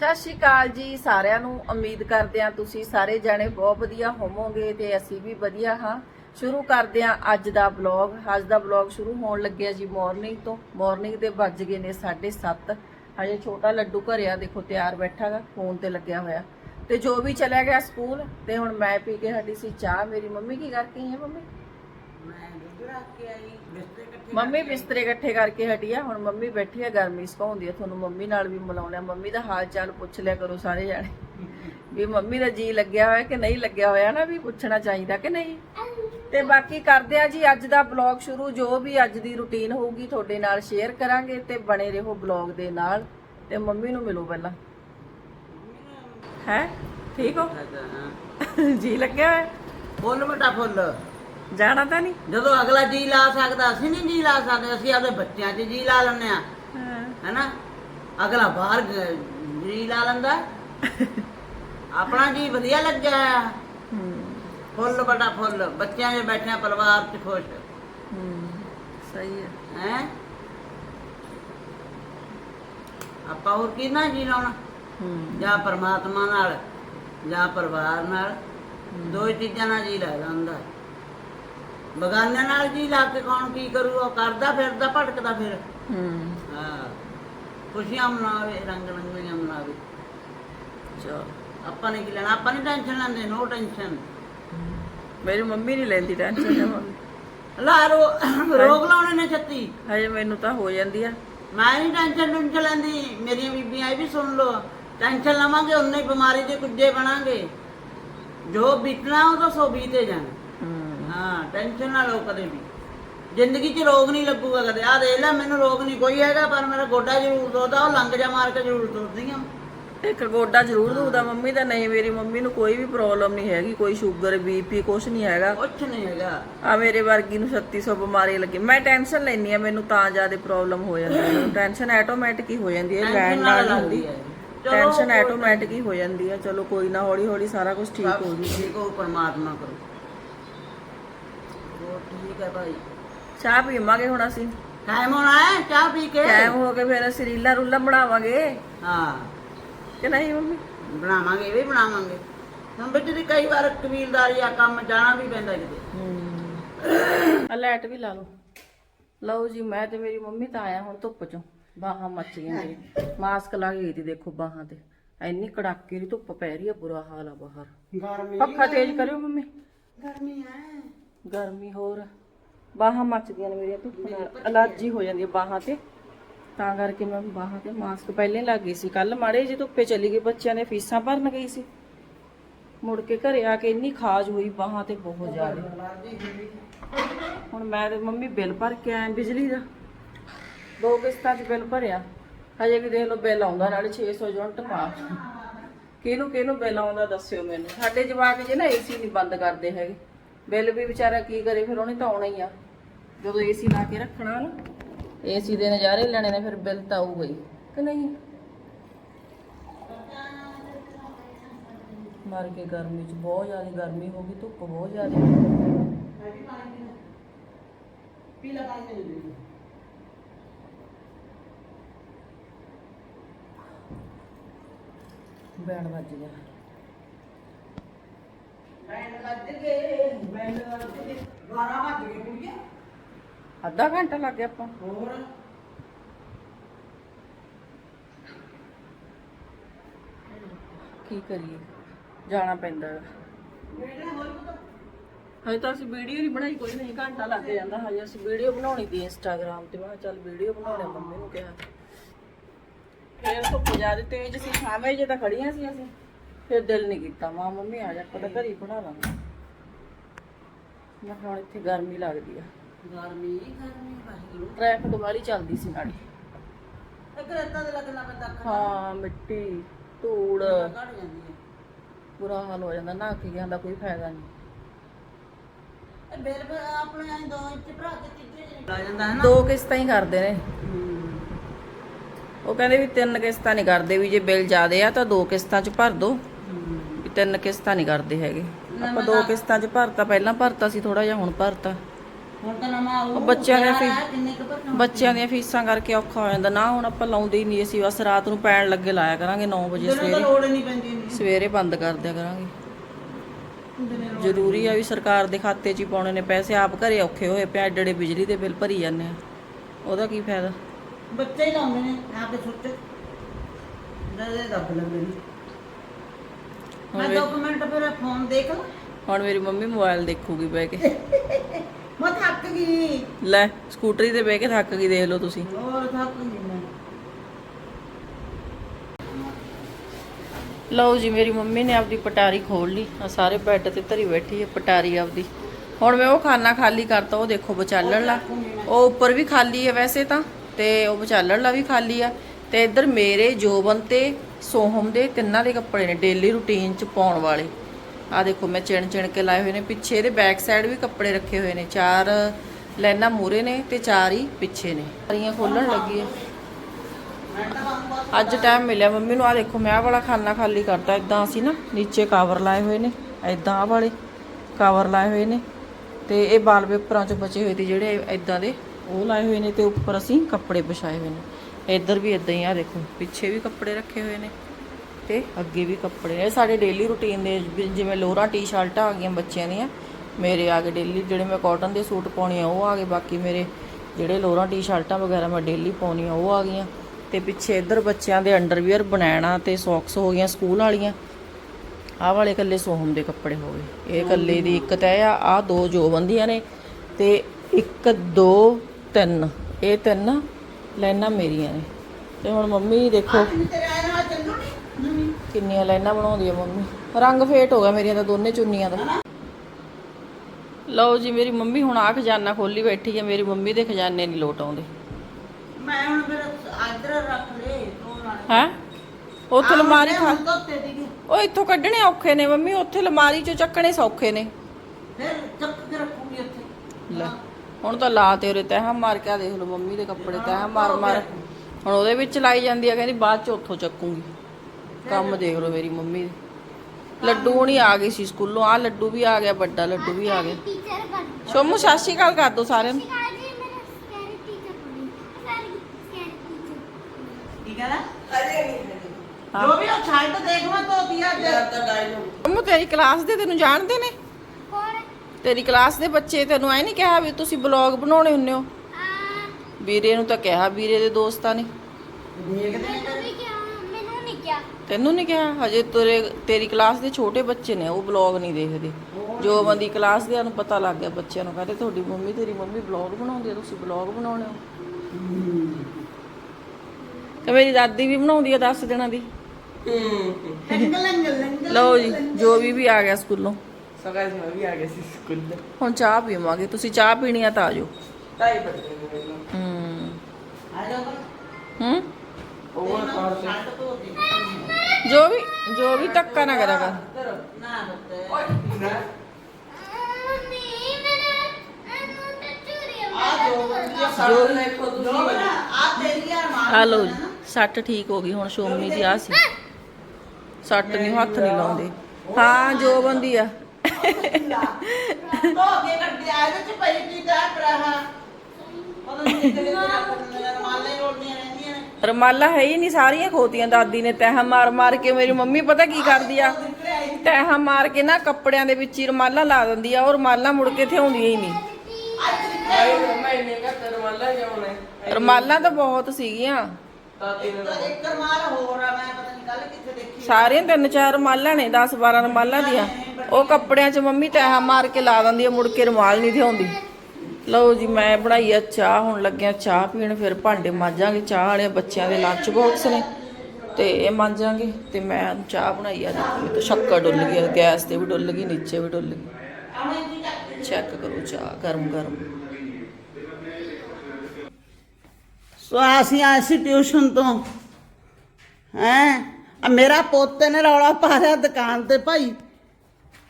ਸਤਿ ਸ਼੍ਰੀ ਅਕਾਲ ਜੀ, ਸਾਰਿਆਂ ਨੂੰ ਉਮੀਦ ਕਰਦੇ ਹਾਂ ਤੁਸੀਂ ਸਾਰੇ ਜਾਣੇ ਬਹੁਤ ਵਧੀਆ ਹੋਵੋਗੇ ਤੇ ਅਸੀਂ ਵੀ ਵਧੀਆ ਹਾਂ। ਸ਼ੁਰੂ ਕਰਦੇ ਹਾਂ ਅੱਜ ਦਾ ਬਲੌਗ ਅੱਜ ਦਾ ਬਲੌਗ ਸ਼ੁਰੂ ਹੋਣ ਲੱਗਿਆ ਜੀ ਮਾਰਨਿੰਗ ਤੋਂ। ਮਾਰਨਿੰਗ ਦੇ ਵੱਜ ਗਏ ਨੇ 7:30 ਹਜੇ ਛੋਟਾ ਲੱਡੂ ਘਰਿਆ ਦੇਖੋ, ਤਿਆਰ ਬੈਠਾਗਾ ਫੋਨ ਤੇ ਲੱਗਿਆ ਹੋਇਆ। ਤੇ ਜੋ ਵੀ ਚਲਿਆ ਗਿਆ ਸਕੂਲ ਤੇ ਹੁਣ ਮੈਂ ਪੀ ਕੇ ਹਟੀ ਸੀ ਚਾਹ। ਮੇਰੀ ਮੰਮੀ ਕੀ ਕਰਕੇ ਆਈ ਹੈ ਮੰਮੀ? ਮੈਂ ਦੁੱਧ ਰੱਖ ਕੇ ਆਈ, ਬਿਸਤਰੇ ਮੰਮੀ ਬਿਸਤਰੇ ਇਕੱਠੇ ਕਰਕੇ ਹਟੀ ਆ ਹੁਣ ਮੰਮੀ ਬੈਠੀ ਆ ਗਰਮੀ ਸਕਾਉਂਦੀ ਆ ਤੁਹਾਨੂੰ ਮੰਮੀ ਨਾਲ ਵੀ ਮਿਲਾਉਣਾ ਮੰਮੀ ਦਾ ਹਾਲ ਚਾਲ ਪੁੱਛ ਲਿਆ ਕਰੋ ਸਾਰੇ ਜਾਣੇ। ਵੀ ਮੰਮੀ ਦਾ ਜੀ ਲੱਗਿਆ ਹੋਇਆ ਕਿ ਨਹੀਂ ਲੱਗਿਆ ਹੋਇਆ ਨਾ ਵੀ ਪੁੱਛਣਾ ਚਾਹੀਦਾ ਕਿ ਨਹੀਂ? ਤੇ ਬਾਕੀ ਕਰਦੇ ਆ ਜੀ ਅੱਜ ਦਾ ਬਲੌਗ ਸ਼ੁਰੂ ਜੋ ਵੀ ਅੱਜ ਦੀ ਰੁਟੀਨ ਹੋਊਗੀ ਤੁਹਾਡੇ ਨਾਲ ਸ਼ੇਅਰ ਕਰਾਂਗੇ ਤੇ ਬਣੇ ਰਹੋ ਬਲੌਗ ਦੇ ਨਾਲ। ਤੇ ਮੰਮੀ ਨੂੰ ਮਿਲੋ ਪਹਿਲਾਂ। ਹੈ? ਠੀਕ ਹੋ। ਜੀ ਲੱਗਿਆ ਫੁੱਲ ਬਟਾ ਫੁੱਲ। ਜਾਣਾ ਤਾਂ ਨਹੀਂ। ਜਦੋਂ ਅਗਲਾ ਜੀ ਲਾ ਸਕਦਾ ਅਸੀਂ ਨਹੀਂ ਜੀ ਲਾ ਸਕਦੇ ਅਸੀਂ ਆਪਣੇ ਬੱਚਿਆਂ 'ਚ ਜੀ ਲਾ ਲੈਂਦੇ ਆ ਹਾਂ। ਹੈਨਾ? ਅਗਲਾ ਬਾਹਰ ਗ- ਜੀ ਲਾ ਲੈਂਦਾ। ਆਪਣਾ ਜੀ ਵਧੀਆ ਲੱਗਿਆ। ਆ। ਫੁੱਲ ਬਟਾ ਫੁੱਲ ਬੱਚਿਆਂ 'ਚ ਬੈਠਿਆ ਪਰਿਵਾਰ 'ਚ ਖੁਸ਼। ਸਹੀ ਹੈ। ਹੈ? ਆਪਾਂ ਹੋਰ ਕੀ ਨਾ ਜੀ ਲਾਉਣਾ? ਹੂੰ। ਜਾਂ ਪਰਮਾਤਮਾ ਨਾਲ ਜਾਂ ਪਰਿਵਾਰ ਨਾਲ। ਦੋ ਹੀ ਚੀਜ਼ਾਂ ਨਾਲ ਜੀ ਲੈ ਜਾਂਦਾ ਬਗਾਨੇ ਨਾਲ ਜੀ ਲਾ ਕੇ ਕੌਣ ਕੀ ਕਰੂ ਉਹ ਕਰਦਾ ਫਿਰਦਾ ਭਟਕਦਾ ਫਿਰ। ਹੂੰ। ਹਾਂ ਖੁਸ਼ੀਆਂ ਮਨਾਵੇ ਰੰਗ ਰੰਗੀਆਂ ਮਨਾਵੇ। ਚਲੋ ਆਪਾਂ ਨੇ ਕੀ ਲੈਣਾ? ਆਪਾਂ ਨਹੀਂ ਟੈਨਸ਼ਨ ਲੈਂਦੇ ਨੋ ਟੈਨਸ਼ਨ ਮੇਰੀ ਮੰਮੀ ਨਹੀਂ ਲੈਂਦੀ ਟੈਨਸ਼ਨ ਨਾ ਲਾ ਰੋ ਰੋਗ ਲਾਉਣੇ ਨੇ ਛੱਤੀ। ਹਜੇ ਮੈਨੂੰ ਤਾਂ ਹੋ ਜਾਂਦੀ ਆ। ਮੈਂ ਨਹੀਂ ਟੈਨਸ਼ਨ ਟੈਨਸ਼ਨ ਲੈਂਦੀ ਮੇਰੀਆਂ ਬੀਬੀਆਂ ਇਹ ਵੀ ਸੁਣ ਲਓ। ਟੈਨਸ਼ਨ ਲਵਾਂਗੇ ਉਨੇ ਹੀ ਬਿਮਾਰੀ ਦੇ ਕੁੱਜੇ ਬਣਾਂਗੇ। ਜੋ ਬੀਤਣਾ ਉਹ ਤਾਂ ਸੋ ਬੀਤੇ ਜਾਣਾ। ਹੂੰ ਟੈਨਸ਼ਨ ਨਾ ਲਓ ਕਦੇ ਵੀ। ਜ਼ਿੰਦਗੀ 'ਚ ਰੋਗ ਨਹੀਂ ਲੱਗੂਗਾ ਕਦੇ। ਆ ਦੇਖ ਲੈ ਮੈਨੂੰ ਰੋਗ ਨਹੀਂ ਕੋਈ ਹੈਗਾ ਪਰ ਮੇਰਾ ਗੋਡਾ ਜ਼ਰੂਰ ਦੁਖਦਾ ਉਹ ਲੰਗ ਜਾ ਮਾਰ ਕੇ ਜ਼ਰੂਰ ਦੁਖਦੀ ਆ। ਇੱਕ ਗੋਡਾ ਜ਼ਰੂਰ ਦੁਖਦਾ ਮੰਮੀ ਦਾ ਨਹੀਂ ਮੇਰੀ ਮੰਮੀ ਨੂੰ ਕੋਈ ਵੀ ਪ੍ਰੋਬਲਮ ਨਹੀਂ ਹੈਗੀ ਕੋਈ ਸ਼ੂਗਰ ਬੀਪੀ ਕੁਛ ਨਹੀਂ ਹੈਗਾ। ਕੁਛ ਨਹੀਂ ਹੈਗਾ। ਆ ਮੇਰੇ ਵਰਗੀ ਨੂੰ 3600 ਬਿਮਾਰੀ ਲੱਗੀ। ਮੈਂ ਟੈਨਸ਼ਨ ਲੈਣੀ ਆ ਮੈਨੂੰ ਤਾਂ ਜ਼ਿਆਦਾ ਪ੍ਰੋਬਲਮ ਹੋ ਜਾਂਦੀ ਹੈ ਟੈਨਸ਼ਨ ਆਟੋਮੈਟਿਕ ਹੀ ਹੋ ਜਾਂਦੀ ਹੈ ਲੈਣ ਨਾਲ ਲੱਗਦੀ ਹੁੰਦੀ ਹੈ ਟੈਨਸ਼ਨ ਆਟੋਮੈਟਿਕ ਹੀ ਹੋ ਜਾਂਦੀ ਹੈ ਚਲੋ ਕੋਈ ਨਾ ਹੌਲੀ ਹੌਲੀ ਸਾਰਾ ਕੁਝ ਠੀਕ ਹੋ ਜੂ। ਠੀਕ ਹੋ ਪਰਮਾਤਮਾ ਕਰੋ। ਠੀਕ ਹੈ ਭਾਈ। ਚਾਹ ਪੀਵਾਂਗੇ ਹੁਣ ਅਸੀਂ। ਟਾਈਮ ਹੋਣਾ ਹੈ ਚਾਹ ਪੀ ਕੇ? ਟਾਈਮ ਹੋ ਕੇ ਫਿਰ ਅਸੀਂ ਰੀਲਾ ਰੂਲਾ ਬਣਾਵਾਂਗੇ। ਹਾਂ। ਕਿ ਨਹੀਂ ਮੰਮੀ? ਬਣਾਵਾਂਗੇ ਇਹ ਵੀ ਬਣਾਵਾਂਗੇ। ਹੁਣ ਵਿੱਚ ਦੀ ਕਈ ਵਾਰ ਕਬੀਲਦਾਰੀ ਆ ਕੰਮ ਜਾਣਾ ਵੀ ਪੈਂਦਾ ਕਿਤੇ। ਆ ਲਾਈਟ ਵੀ ਲਾ ਲਓ। ਲਓ ਜੀ ਮੈਂ ਤੇ ਮੇਰੀ ਮੰਮੀ ਤਾਂ ਆਇਆ ਹੁਣ ਧੁੱਪ ਚੋਂ। ਬਾਹਾਂ ਮੱਚ ਗਈਆਂ ਮੇਰੀ ਮਾਸਕ ਲਾ ਕੇ ਗਈ ਤੀ ਦੇਖੋ ਬਾਹਾਂ ਤੇ। ਇੰਨੀ ਕੜਾਕੇ ਦੀ ਧੁੱਪ ਪੈ ਰਹੀ ਆ ਬੁਰਾ ਹਾਲ ਆ ਬਾਹਰ। ਗਰਮੀ ਪੱਖਾ ਤੇਜ਼ ਕਰਿਓ ਮੰਮੀ। ਗਰਮੀ ਹੈ। ਗਰਮੀ ਹੋਰ, ਬਾਹਾਂ ਮੱਚਦੀਆਂ ਨੇ ਮੇਰੀਆਂ ਧੁੱਪ ਨਾਲ, ਅਲਰਜੀ ਹੋ ਜਾਂਦੀ ਹੈ ਬਾਹਾਂ ਤੇ। ਤਾਂ ਕਰਕੇ ਮੈਂ ਬਾਹਾਂ ਤੇ ਮਾਸਕ ਪਹਿਲੇ ਲੱਗ ਗਈ ਸੀ। ਕੱਲ ਮਾੜੇ ਜੇ ਧੁੱਪੇ ਚਲੀ ਗਈ, ਬੱਚਿਆਂ ਨੇ ਫੀਸਾਂ ਭਰਨ ਗਈ ਸੀ। ਮੁੜ ਕੇ ਘਰੇ ਆ ਕੇ ਇੰਨੀ ਖਾਜ ਹੋਈ ਬਾਹਾਂ ਤੇ ਬਹੁਤ ਜ਼ਿਆਦਾ। ਹੁਣ ਮੈਂ ਤੇ ਮੰਮੀ ਬਿੱਲ ਭਰ ਕੇ ਆਏ ਬਿਜਲੀ ਦਾ। ਦੋ ਕਿਸ਼ਤਾਂ 'ਚ ਬਿੱਲ ਭਰਿਆ। ਹਜੇ ਵੀ ਦੇਖ ਲਓ ਬਿੱਲ ਆਉਂਦਾ ਨਾਲੇ 600 ਯੂਨਿਟ ਮਾਫ ਕਿਹਨੂੰ ਕਿਹਨੂੰ ਬਿੱਲ ਆਉਂਦਾ ਦੱਸਿਓ ਮੈਨੂੰ। ਸਾਡੇ ਜਵਾਕ ਜੇ ਨਾ ਏਸੀ ਨਹੀਂ ਬੰਦ ਕਰਦੇ ਹੈਗੇ। ਬਿੱਲ ਵੀ ਵਿਚਾਰਾ ਕੀ ਕਰੇ, ਫਿਰ ਉਹਨੇ ਤਾਂ ਆਉਣਾ ਹੀ ਆ। ਜਦੋਂ ਏਸੀ ਲਾ ਕੇ ਰੱਖਣਾ ਨਾ ਏਸੀ ਦੇ ਨਜ਼ਾਰੇ ਲੈਣੇ ਨੇ, ਫਿਰ ਬਿੱਲ ਤਾਂ ਆਊਗਾ ਹੀ। ਕਿ ਨਹੀਂ? ਮਰ ਕੇ ਗਰਮੀ ਚ ਬਹੁਤ ਜ਼ਿਆਦਾ, ਗਰਮੀ ਹੋ ਗਈ, ਧੁੱਪ ਬਹੁਤ ਜ਼ਿਆਦਾ। ਪੀਲਾ ਪਾਣੀ ਦੇ ਦੇ ਬੈਣ ਵੱਜ ਗਿਆ ਬੈਂਡ ਵੱਜ ਗਏ ਬੈਂਡ ਵੱਜ ਗਏ 12 ਵੱਜ ਗਏ ਕੁੜੀਏ ਅੱਧਾ ਘੰਟਾ ਲੱਗ ਗਿਆ ਆਪਾਂ। ਹੋਰ? ਕੀ ਕਰੀਏ? ਜਾਣਾ ਪੈਂਦਾ ਹਜੇ ਤਾਂ ਅਸੀਂ ਵੀਡੀਓ ਨਹੀਂ ਬਣਾਈ ਕੋਈ ਨਹੀਂ ਘੰਟਾ ਲੱਗ ਜਾਂਦਾ। ਹਜੇ ਅਸੀਂ ਵੀਡੀਓ ਬਣਾਉਣੀ ਦੀ ਇੰਸਟਾਗ੍ਰam ਤੇ। ਮੈਂ ਚੱਲ ਵੀਡੀਓ ਬਣਾਉਣੇ ਮੰਮੀ ਨੂੰ ਕਿਹਾ। ਫਿਰ ਧੁੱਪ ਜ਼ਿਆਦਾ ਤੇਜ਼ ਸੀ ਛਾਵੇਂ ਜੇ ਤਾਂ ਖੜੀਆਂ ਸੀ ਅਸੀਂ। ਫਿਰ ਦਿਲ ਨਹੀਂ ਕੀਤਾ। ਮਾਂ ਮੰਮੀ ਆ ਜਾ ਪਤਾ ਘਰੀ ਬਣਾ ਲਾਂਗੇ। ਮੈਂ ਕਿਹਾ ਹੁਣ ਇੱਥੇ ਗਰਮੀ ਲੱਗਦੀ ਆ। ਗਰਮੀ ਗਰਮੀ ਵਾਹਿਗੁਰੂ। ਟ੍ਰੈਫਿਕ ਵਾਲੀ ਚੱਲਦੀ ਸੀ ਨਾਲੇ। ਇੱਕ ਰੇਤਾ ਦੇ ਲੱਗਣਾ ਪੈਂਦਾ ਅੱਖਾਂ ਹਾਂ ਮਿੱਟੀ ਧੂੜ। ਘੜ ਜਾਂਦੀ ਹੈ। ਬੁਰਾ ਹਾਲ ਹੋ ਜਾਂਦਾ ਨਾ ਕੇ ਗਿਆ ਦਾ ਕੋਈ ਫਾਇਦਾ ਨਹੀਂ ਇਹ ਬਿੱਲ ਫਿਰ ਆਪਣੇ ਆਈ ਦੋ ਇੰਚ ਭਰਾ ਕੇ ਤੀਜੇ ਚ ਲਾ ਜਾਂਦਾ ਹੈ ਨਾ। ਦੋ ਕਿਸ਼ਤਾਂ ਹੀ ਕਰਦੇ ਨੇ। ਹੂੰ। ਉਹ ਕਹਿੰਦੇ ਵੀ ਤਿੰਨ ਕਿਸ਼ਤਾਂ ਨਹੀਂ ਕਰਦੇ ਵੀ ਜੇ ਬਿੱਲ ਜ਼ਿਆਦੇ ਆ ਤਾਂ ਦੋ ਕਿਸ਼ਤਾਂ 'ਚ ਭਰ ਦੋ। ਵੀ ਤਿੰਨ ਕਿਸ਼ਤਾਂ ਨਹੀਂ ਕਰਦੇ ਹੈਗੇ। ਆਪਾਂ ਦੋ ਕਿਸ਼ਤਾਂ 'ਚ ਭਰਤਾ ਪਹਿਲਾਂ ਭਰਤਾ ਸੀ ਥੋੜਾ ਜਿਹਾ ਹੁਣ ਭਰਤਾ। ਹੁਣ ਤਾਂ ਨਵਾਂ ਆਊ ਬੱਚਿਆਂ ਦੇ ਦੀਆਂ ਫੀਸਾਂ ਕਰਕੇ ਔਖਾ ਹੋ ਜਾਂਦਾ। ਨਾ ਹੁਣ ਆਪਾਂ ਲਾਉਂਦੇ ਹੀ ਨਹੀਂ ਅਸੀਂ ਬਸ ਰਾਤ ਨੂੰ ਪੈਣ ਲੱਗੇ ਲਾਇਆ ਕਰਾਂਗੇ 9 ਵਜੇ ਸਵੇਰੇ। ਲੋੜ ਹੀ ਨਹੀਂ ਪੈਂਦੀ ਇੰਨੀ। ਸਵੇਰੇ ਬੰਦ ਕਰ ਦਿਆ ਕਰਾਂਗੇ। ਜ਼ਰੂਰੀ ਆ ਵੀ ਸਰਕਾਰ ਦੇ ਖਾਤੇ 'ਚ ਹੀ ਪਾਉਣੇ ਨੇ ਪੈਸੇ। ਆਪ ਘਰੇ ਔਖੇ ਹੋਏ ਪਿਆ ਏਡੇ ਬਿਜਲੀ ਦੇ ਬਿੱਲ ਭਰੀ ਜਾਂਦੇ ਆ। ਉਹਦਾ ਕੀ ਫਾਇਦਾ? ਬੱਚੇ ਹੀ ਲਾਉਂਦੇ ਨੇ ਆ ਕੇ ਸੁੱਟ। ਦਦੇ ਦੱਬ ਲੈਂਦੇ ਨੇ। ਮੈਂ ਹੁਣ ਦੋ ਕੁ ਮਿੰਟ ਫਿਰ ਫੋਨ ਦੇਖ ਲਾਂ ਹੁਣ ਮੇਰੀ ਮੰਮੀ ਮੋਬਾਈਲ ਦੇਖੂਗੀ ਬਹਿ ਕੇ। ਮੈਂ ਥੱਕ ਗਈ। ਲੈ ਸਕੂਟਰੀ ਤੇ ਬਹਿ ਕੇ ਥੱਕ ਗਈ ਦੇਖ ਲਓ ਤੁਸੀਂ। ਹੋਰ ਥੱਕ ਗਈ ਮੈਂ। ਲਓ ਜੀ ਮੇਰੀ ਮੰਮੀ ਨੇ ਆਪਦੀ ਪਟਾਰੀ ਖੋਲ ਲਈ। ਆ ਸਾਰੇ ਬੈੱਡ ਤੇ ਧਰੀ ਬੈਠੀ ਹੈ ਪਟਾਰੀ ਆਪਦੀ। ਹੁਣ ਮੈਂ ਉਹ ਖਾਨਾ ਖਾਲੀ ਕਰਤਾ ਉਹ ਦੇਖੋ ਵਿਚਾਲਣ ਲਾ ਉਹ ਉੱਪਰ ਵੀ ਖਾਲੀ ਹੈ ਵੈਸੇ ਤਾਂ ਤੇ ਉਹ ਵਿਚਾਲਣ ਲਾ ਵੀ ਖਾਲੀ ਆ। ਤੇ ਇੱਧਰ ਮੇਰੇ, ਜੋਬਨ ਤੇ ਸੋਹਮ ਦੇ ਤਿੰਨਾਂ ਦੇ ਕੱਪੜੇ ਨੇ ਡੇਲੀ ਰੂਟੀਨ ਚ ਪਾਉਣ ਵਾਲੇ। ਆ ਦੇਖੋ, ਮੈਂ ਚਿਣ ਚਿਣ ਕੇ ਲਾਏ ਹੋਏ ਨੇ। ਪਿੱਛੇ ਇਹਦੇ ਬੈਕ ਸਾਈਡ ਵੀ ਕੱਪੜੇ ਰੱਖੇ ਹੋਏ ਨੇ। ਚਾਰ ਲਾਈਨਾਂ ਮੂਰੇ ਨੇ ਤੇ ਚਾਰ ਹੀ ਪਿੱਛੇ ਨੇ। ਸਾਰੀਆਂ ਖੋਲਣ ਲੱਗੀ ਹੈ ਅੱਜ ਟਾਈਮ ਮਿਲਿਆ ਮੰਮੀ ਨੂੰ। ਆ ਦੇਖੋ, ਮੈਂ ਆਹ ਵਾਲਾ ਖਾਨਾ ਖਾਲੀ ਕਰਤਾ। ਇਦਾਂ ਅਸੀਂ ਨਾ ਨੀਚੇ ਕਵਰ ਲਾਏ ਹੋਏ ਨੇ। ਇਦਾਂ ਆ ਵਾਲੇ ਕਵਰ ਲਾਏ ਹੋਏ ਨੇ। ਤੇ ਇਹ ਵਾਲਪੇਪਰਾਂ ਚੋਂ ਬਚੇ ਹੋਏ ਤੇ ਜਿਹੜੇ ਇਦਾਂ ਦੇ ਉਹ ਲਾਏ ਹੋਏ ਨੇ ਤੇ ਉੱਪਰ ਅਸੀਂ ਕੱਪੜੇ ਵਿਛਾਏ ਹੋਏ ਨੇ। ਇੱਧਰ ਵੀ ਇਦਾਂ ਹੀ ਆ, ਦੇਖੋ। ਪਿੱਛੇ ਵੀ ਕੱਪੜੇ ਰੱਖੇ ਹੋਏ ਨੇ ਤੇ ਅੱਗੇ ਵੀ ਕੱਪੜੇ ਨੇ ਇਹ ਸਾਡੇ ਡੇਲੀ ਰੁਟੀਨ ਦੇ ਜਿਵੇਂ ਲੋਰਾਂ ਟੀ-ਸ਼ਰਟਾਂ ਆ ਗਈਆਂ ਬੱਚਿਆਂ ਦੀਆਂ, ਮੇਰੇ ਆ ਗਏ ਡੇਲੀ ਜਿਹੜੇ ਮੈਂ ਕਾਟਨ ਦੇ ਸੂਟ ਪਾਉਣੇ ਆ, ਉਹ ਆ ਗਏ। ਬਾਕੀ ਮੇਰੇ ਜਿਹੜੇ ਲੋਰਾਂ ਟੀ-ਸ਼ਰਟਾਂ ਵਗੈਰਾ ਮੈਂ ਡੇਲੀ ਪਾਉਣੀ ਆ, ਉਹ ਆ ਗਈਆਂ। ਤੇ ਪਿੱਛੇ ਇੱਧਰ ਬੱਚਿਆਂ ਦੇ ਅੰਡਰਵੀਅਰ ਬਣਾਣਾ ਤੇ ਸੌਕਸ ਹੋ ਗਈਆਂ ਸਕੂਲ ਵਾਲੀਆਂ। ਆਹ ਵਾਲੇ ਕੱਲੇ ਸੋਹਮ ਦੇ ਕੱਪੜੇ ਹੋ ਗਏ। ਇਹ ਕੱਲੇ ਦੀ ਇੱਕ ਤੈ ਆ ਆ ਦੋ ਜੋ ਬੰਦੀਆਂ ਨੇ ਤੇ ਇੱਕ, ਦੋ, ਤਿੰਨ। ਇਹ ਤਿੰਨ ਲਾਈਨਾਂ ਮੇਰੀਆਂ ਨੇ। ਤੇ ਹੁਣ ਮੰਮੀ ਦੇਖੋ ਕਿੰਨੀਆਂ ਲਾਈਨਾਂ ਬਣਾਉਂਦੀ ਆ ਮੰਮੀ। ਰੰਗ ਫੇਟ ਹੋ ਗਿਆ ਮੇਰੀਆਂ ਤਾਂ ਦੋਨੇ ਚੁੰਨੀਆਂ ਦਾ। ਲਓ ਜੀ ਮੇਰੀ ਮੰਮੀ ਹੁਣ ਆ ਖਜ਼ਾਨਾ ਖੋਲੀ ਬੈਠੀ ਆ। ਮੇਰੀ ਮੰਮੀ ਦੇ ਖਜ਼ਾਨੇ ਨਹੀਂ ਲੋਟ ਆਉਂਦੇ। ਮੈਂ ਹੁਣ ਫਿਰ ਆਦਰ ਰੱਖ ਨਾਲ। ਹੈ? ਉੱਥੇ ਅਲਮਾਰੀ ਉਹ ਇੱਥੋਂ ਕੱਢਣੇ ਔਖੇ ਨੇ ਮੰਮੀ ਉੱਥੇ ਅਲਮਾਰੀ ਚੋਂ ਚੱਕਣੇ ਸੌਖੇ ਨੇ। ਫਿਰ ਚੱਕ ਕੇ ਰੱਖੂਗੀ ਉੱਥੇ। ਲੈ। ਹੁਣ ਤਾਂ ਲਾ ਤੇ ਉਰੇ ਤਹਿ ਮਾਰ ਕੇ ਦੇਖ ਲਓ ਮੰਮੀ ਦੇ ਕੱਪੜੇ ਤਹਿ ਮਾਰ ਮਾਰ। ਹੁਣ ਉਹਦੇ ਵਿੱਚ ਲਾਈ ਜਾਂਦੀ ਆ ਕਹਿੰਦੀ ਬਾਅਦ ਚ ਉੱਥੋਂ ਚੱਕੂਗੀ। ਕੰਮ ਦੇਖ ਲਓ ਮੇਰੀ ਮੰਮੀ ਦੇ। ਲੱਡੂ ਹੁਣੀ ਆ ਗਏ ਸੀ ਸਕੂਲੋਂ ਆ ਲੱਡੂ ਵੀ ਆ ਗਿਆ ਵੱਡਾ ਲੱਡੂ ਵੀ ਆ ਗਿਆ। ਸ਼ੋਮੂ ਸਾਸੀ ਕਾਲ ਕਰ ਦੋ ਸਾਰਿਆਂ ਨੂੰ। ਜੋ ਵੀ ਉਹ ਛਾਈ ਤਾਂ ਦੇਖ ਮੈਂ ਤੋਤੀ ਅੱਜ। ਤਾਂ ਤੇਰੀ ਕਲਾਸ ਦੇ ਤੈਨੂੰ ਜਾਣਦੇ ਨੇ? ਤੇਰੀ ਕਲਾਸ ਦੇ ਬੱਚੇ ਤੈਨੂੰ ਐ ਨਹੀਂ ਕਿਹਾ ਵੀ ਤੁਸੀਂ ਬਲੌਗ ਬਣਾਉਣੇ ਹੁੰਨੇ ਹੋ? ਵੀਰੇ ਨੂੰ ਤਾਂ ਕਿਹਾ ਵੀਰੇ ਦੇ ਦੋਸਤਾਂ ਨੇ। ਮੈਨੂੰ ਨਹੀਂ ਕਿਹਾ ਤੈਨੂੰ ਨਹੀਂ ਕਿਹਾ? ਹਜੇ ਤੇਰੇ ਤੇਰੀ ਕਲਾਸ ਦੇ ਛੋਟੇ ਬੱਚੇ ਨੇ ਉਹ ਬਲੌਗ ਨਹੀਂ ਦੇਖਦੇ। ਜੋ ਬੰਦੀ ਕਲਾਸ ਦੇ ਨੂੰ ਪਤਾ ਲੱਗ ਗਿਆ ਬੱਚਿਆਂ ਨੂੰ ਕਹਿੰਦੇ ਤੁਹਾਡੀ ਮੰਮੀ ਤੇਰੀ ਮੰਮੀ ਬਲੌਗ ਬਣਾਉਂਦੀ ਤੁਸੀਂ ਬਲੌਗ ਬਣਾਉਣੇ ਹੋ। ਤੇ ਮੇਰੀ ਦਾਦੀ ਵੀ ਬਣਾਉਂਦੀ ਆ 10 ਦਿਨਾਂ ਦੀ। ਲਓ ਜੀ ਜੋ ਵੀ ਵੀ ਆ ਗਿਆ ਸਕੂਲੋਂ। ਹੁਣ ਚਾਹ ਪੀਵਾਂਗੇ ਤੁਸੀਂ ਚਾਹ ਪੀਣੀ ਆ ਤਾਂ ਆ ਜੋ। ਵੀ ਜੋ ਵੀ ਧੱਕਾ ਨਾ ਕਰਿਆ ਕਰ। ਨਾ ਸੱਟ ਠੀਕ ਹੋ ਗਈ ਹੁਣ ਸ਼ੋਮੀ ਦੀ ਆ ਸੀ। ਸੱਟ ਨਹੀਂ ਹੱਥ ਨਹੀਂ ਲਾਉਂਦੇ। ਹਾਂ ਜੋ ਬੰਦੀ ਆ। ਰਮਾਲਾ ਹੈ ਹੀ ਨਹੀਂ ਸਾਰੀਆਂ ਖੋਤੀਆਂ ਦਾਦੀ ਨੇ ਤੈਹਾਂ ਮਾਰ ਮਾਰ ਕੇ ਮੇਰੀ ਮੰਮੀ ਪਤਾ ਕੀ ਕਰਦੀ ਆ? ਤੈਹਾਂ ਮਾਰ ਕੇ ਨਾ ਕੱਪੜਿਆਂ ਦੇ ਵਿੱਚ ਹੀ ਰਮਾਲਾ ਲਾ ਦਿੰਦੀ ਆ ਉਹ ਰਮਾਲਾ ਮੁੜ ਕੇ ਥਿਆਉਂਦੀਆਂ ਹੀ ਨਹੀਂ। ਰਮਾਲਾ ਤਾਂ ਬਹੁਤ ਸੀਗੀਆਂ। ਤਾਂ ਤਿੰਨ ਤਾਂ ਇੱਕ ਰਮਾਲ ਹੋਰ ਆ ਮੈਂ ਪਤਾ ਨਹੀਂ ਕੱਲ ਕਿੱਥੇ ਦੇਖੀ ਸਾਰੀਆਂ ਤਿੰਨ ਚਾਰ ਰਮਾਲਾਂ ਨੇ 10 12 ਰਮਾਲਾਂ ਦੀਆਂ। ਉਹ ਕੱਪੜਿਆਂ 'ਚ ਮੰਮੀ ਤੈਹਾਂ ਮਾਰ ਕੇ ਲਾ ਦਿੰਦੀ ਆ ਮੁੜ ਕੇ ਰਮਾਲ ਨਹੀਂ ਥਿਆਉਂਦੀ ਲਓ ਜੀ ਮੈਂ ਬਣਾਈ ਆ ਚਾਹ ਹੁਣ ਲੱਗਿਆ ਚਾਹ ਪੀਣ ਫਿਰ ਭਾਂਡੇ ਮਾਂਜਾਂਗੇ। ਚਾਹ ਵਾਲੇ ਬੱਚਿਆਂ ਦੇ ਲੰਚ ਬਾਕਸ ਨੇ ਤੇ ਇਹ ਮਾਂਜਾਂਗੇ ਤੇ ਮੈਂ ਚਾਹ ਬਣਾਈ ਆ। ਦੇਖੋ ਤਾਂ ਸ਼ੱਕਰ ਡੁੱਲ ਗਈ ਗੈਸ ਤੇ ਵੀ ਡੁੱਲ ਗਈ ਨੀਚੇ ਵੀ ਡੁੱਲ ਗਈ। ਚੈੱਕ ਕਰੋ ਚਾਹ ਗਰਮ ਗਰਮ ਸੋ ਅਸੀਂ ਆਏ ਸੀ ਟਿਊਸ਼ਨ ਤੋਂ। ਹੈ? ਮੇਰਾ ਪੋਤੇ ਨੇ ਰੌਲਾ ਪਾ ਰਿਹਾ ਦੁਕਾਨ ਤੇ ਭਾਈ।